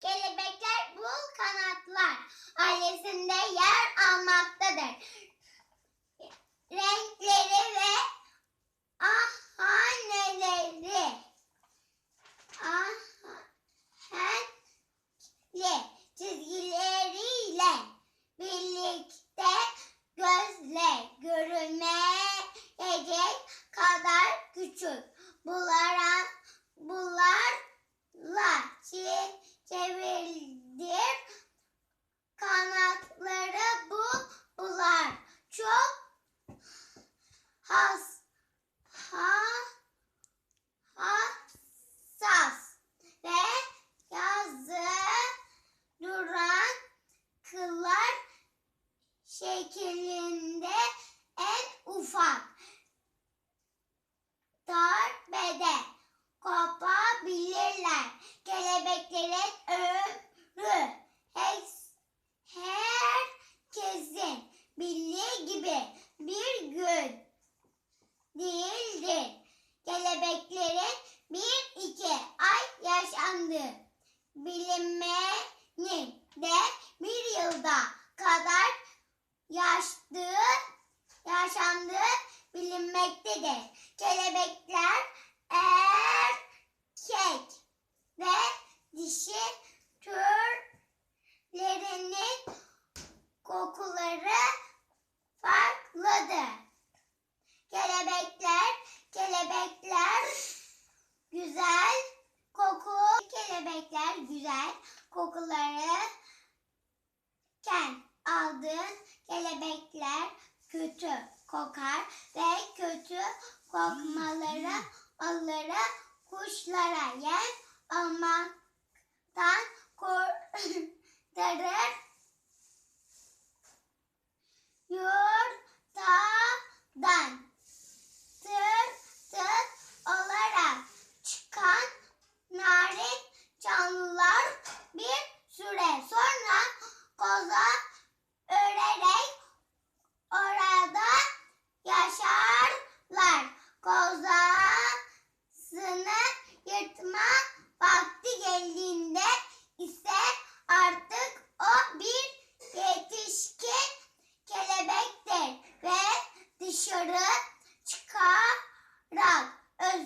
Kelebekler bu kanatlar ailesinde yer almaktadır. Has, ha, hassas ve yazı duran kıllar şeklinde yaşandığı bilinmenin de bir yılda kadar yaştığı, yaşandığı bilinmektedir. Kelebekler erkek ve dişi türlerinin kokuları farklıdır. Kelebekler, kelebekler güzel koku, kelebekler güzel kokuları ken aldığın kelebekler kötü kokar ve kötü kokmaları onları kuşlara yem olmaktan kurtarır dışarı çıkarak öz